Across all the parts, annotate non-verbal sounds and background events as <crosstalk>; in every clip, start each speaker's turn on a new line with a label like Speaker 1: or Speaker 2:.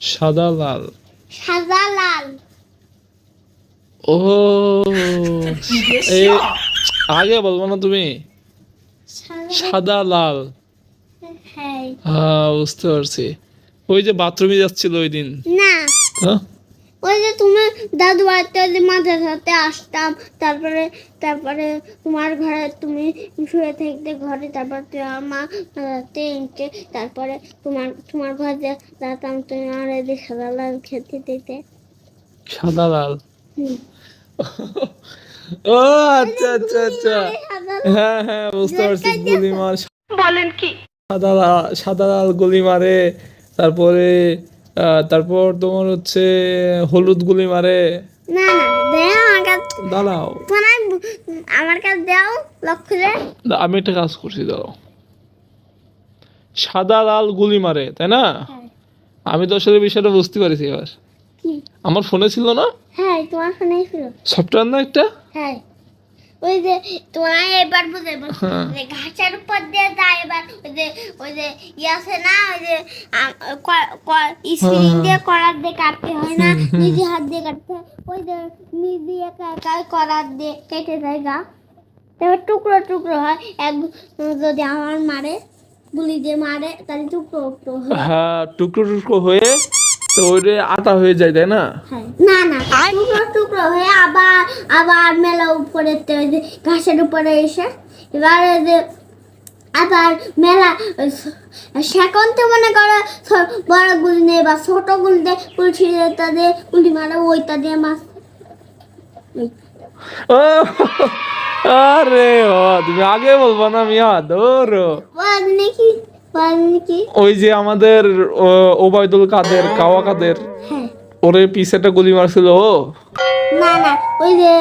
Speaker 1: সাদা লাল।
Speaker 2: সাদা লাল।
Speaker 1: ও এই আগে বলব না তুমি?
Speaker 2: সাদা
Speaker 1: লাল।
Speaker 2: হ্যাঁ।
Speaker 1: হ্যাঁ বুঝতে পারছি। ওই যে বাথরুমে যাচ্ছিল ওই দিন।
Speaker 2: না।
Speaker 1: হ্যাঁ?
Speaker 2: ওই যে তুমি দাদু বাড়িতে যে মাঝে সাথে আসতাম তারপরে তারপরে তোমার ঘরে তুমি শুয়ে থাকতে ঘরে তারপর তোমার মা রাতে এনতে তারপরে তোমার তোমার ঘরে যে যেতাম তুমি আমার এই যে সাদা লাল খেতে দিতে।
Speaker 1: সাদা লাল?
Speaker 2: হুম।
Speaker 1: ও আচ্ছা আচ্ছা আচ্ছা।
Speaker 2: সাদা
Speaker 1: হ্যাঁ হ্যাঁ বুঝতে পারছি গুলি মার
Speaker 2: বলেন কি?
Speaker 1: সাদা লাল সাদা লাল গুলি মারে তারপরে তারপর তোমার হচ্ছে হলুদ গুলি মারে।
Speaker 2: না
Speaker 1: দাঁড়াও।
Speaker 2: আমি- আমার কাছে দেও লক্ষ্যে
Speaker 1: আমি একটা কাজ করছি দাঁড়াও। সাদা লাল গুলি মারে তাই না?
Speaker 2: হ্যাঁ।
Speaker 1: আমি তো আসলে বিষয়টা বুঝতে পারছি এবার। আমার ফোনে ছিল না?
Speaker 2: হ্যাঁ তোমার ফোনেই ছিল।
Speaker 1: সফটওয়্যার না একটা?
Speaker 2: হ্যাঁ। ওই যে তোমার এবার বুঝে
Speaker 1: হ্যাঁ।
Speaker 2: ঘাসের উপর দিয়ে যায় এবার ওই যে ওই যে ইয়ে আছে না ওই যে স্প্রিং দিয়ে করার দিয়ে কাটতে হয় না। নিজে হাত দিয়ে কাটতে হয়। ওই যে নিজে একা একা করার দিয়ে কেটে যায় গা। তারপর টুকরো টুকরো হয়। এক যদি আমার মারে গুলি দিয়ে মারে তাহলে টুকরো টুকরো হয়।
Speaker 1: হ্যাঁ টুকরো টুকরো হয়ে তো ওইটা আটা হয়ে যায় তাই না?
Speaker 2: হ্যাঁ। না না টুকরো টুকরো হয়ে আবার আবার মেলা উপরে ওই ঘাসের উপরে এসে এবার আবার মেলা সেখন তো মনে করো বড় গুলি নেই বা ছোট গুলি দিয়ে কুলছি যেটা দিয়ে গুলি মারা ওইটা দিয়ে মাছ।
Speaker 1: আরে ও তুমি আগে বলব না মিয়া ধরো।
Speaker 2: বল নাকি
Speaker 1: ওই যে আমাদের ওবায়দুল কাদের কাওয়া কাদের
Speaker 2: হ্যাঁ।
Speaker 1: ওরে একটা গুলি মারছিল ও।
Speaker 2: না ওই যে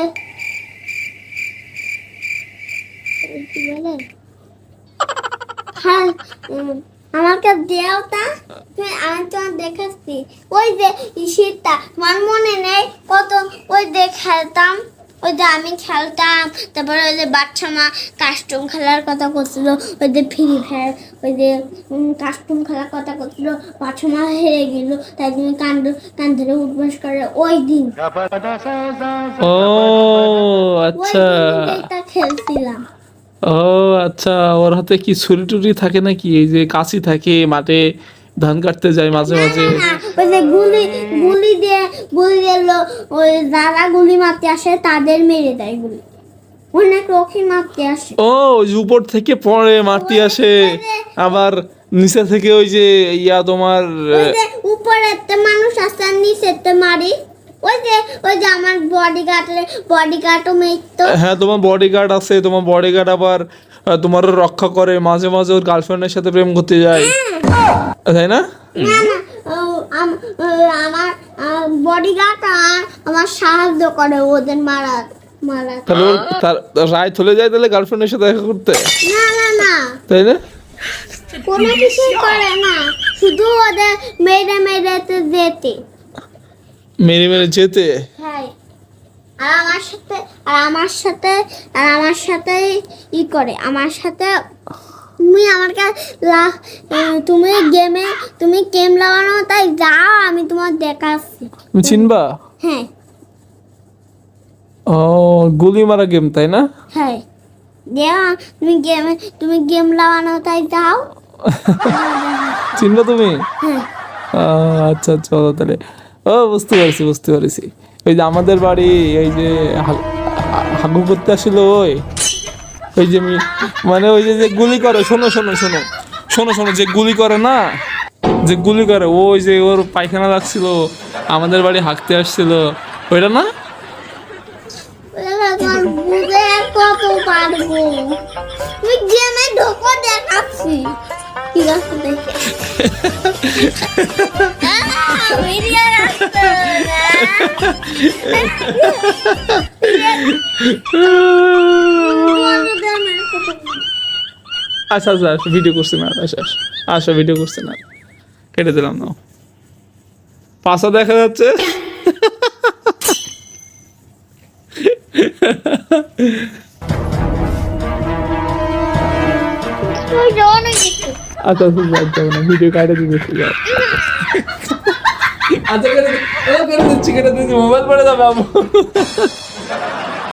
Speaker 2: হ্যাঁ আমাকে দেও তা তুমি তোমার দেখাচ্ছি। ওই যে শীতটা তোমার মনে নেই, কত ওই যে খেলতাম ওই যে আমি খেলতাম তারপরে ওই যে বাচ্চা মা কাস্টম খেলার কথা করছিল ওই যে ফ্রি ফায়ার ওই যে কাস্টম খেলার কথা করছিল বাচ্চা মা হেরে গেল তাই তুমি কান্দ কান ধরে উঠবাস করে ওই দিন।
Speaker 1: ও আচ্ছা।
Speaker 2: এটা খেলছিলাম।
Speaker 1: ও আচ্ছা ওর হাতে কি ছুরি টুরি থাকে নাকি? এই যে কাশি থাকে মাঠে ধান কাটতে যায় মাঝে মাঝে।
Speaker 2: ওই যে গুলি গুলি দিয়ে গুলি দিয়ে ওই যারা গুলি মারতে আসে তাদের মেরে দেয় গুলি। অনেক রক্ষী মারতে আসে।
Speaker 1: ও ওই উপর থেকে পড়ে মারতে আসে। আবার নিচে থেকে ওই যে ইয়া তোমার
Speaker 2: উপরে একটা মানুষ আছে আর নিচেতে মারি। ওই যে ওই যে আমার মেরতো
Speaker 1: হ্যাঁ তোমার বডিগার্ড আছে তোমার বডিগার্ড আবার তোমার রক্ষা করে মাঝে মাঝে ওর গার্লফ্রেন্ডের সাথে প্রেম করতে যায়। তাই না?
Speaker 2: আমার বডি গার্ড আমার সাহায্য করে ওদের মারার মারার
Speaker 1: তাহলে ওর রায় চলে যায় তাহলে গার্লফ্রেন্ডের সাথে দেখা করতে?
Speaker 2: না না না।
Speaker 1: তাই না?
Speaker 2: কোনো কিছুই করে না। শুধু ওদের মেরে মেরেতে যেতে।
Speaker 1: মেরে মেরে যেতে?
Speaker 2: হ্যাঁ। আর আমার সাথে আর আমার সাথে আর আমার সাথে ই করে। আমার সাথে তুমি আমার কাছে তুমি গেমে তুমি গেম লাগানো তাই যাও আমি তোমার দেখাচ্ছি।
Speaker 1: তুমি চিনবা?
Speaker 2: হ্যাঁ।
Speaker 1: ও গুলি মারা গেম তাই না?
Speaker 2: হ্যাঁ। দেও তুমি গেমে তুমি গেম লাগানো তাই যাও। <laughs>
Speaker 1: চিনবা তুমি?
Speaker 2: হ্যাঁ।
Speaker 1: আচ্ছা চলো তাহলে। ও বুঝতে পারছি বুঝতে পারছি। ওই যে আমাদের বাড়ি এই যে হাগু করতে আসছিল ওই। ওই যে মানে ওই যে গুলি করে শোনো শোনো শোনো। শোনো শোনো যে গুলি করে না যে গুলি করে ওই যে ওর পায়খানা লাগছিল আমাদের বাড়ি হাঁকতে আসছিল। ওইটা না <laughs> <laughs>
Speaker 2: বুঝে আর কত পারব তুমি গেমে ঢোকো দেখাচ্ছি ঠিক আছে দেখে আহ, ভিডিও রাখতো না। বলো তো না, কত-
Speaker 1: আচ্ছা আচ্ছা আচ্ছা ভিডিও করছি না আচ্ছা আচ্ছা আচ্ছা ভিডিও করছি না। কেটে দিলাম না পাশা দেখা যাচ্ছে। আচ্ছা আচ্ছা না ভিডিও কাটে দিতেছি আচ্ছা মোবাইল পড়ে যাবে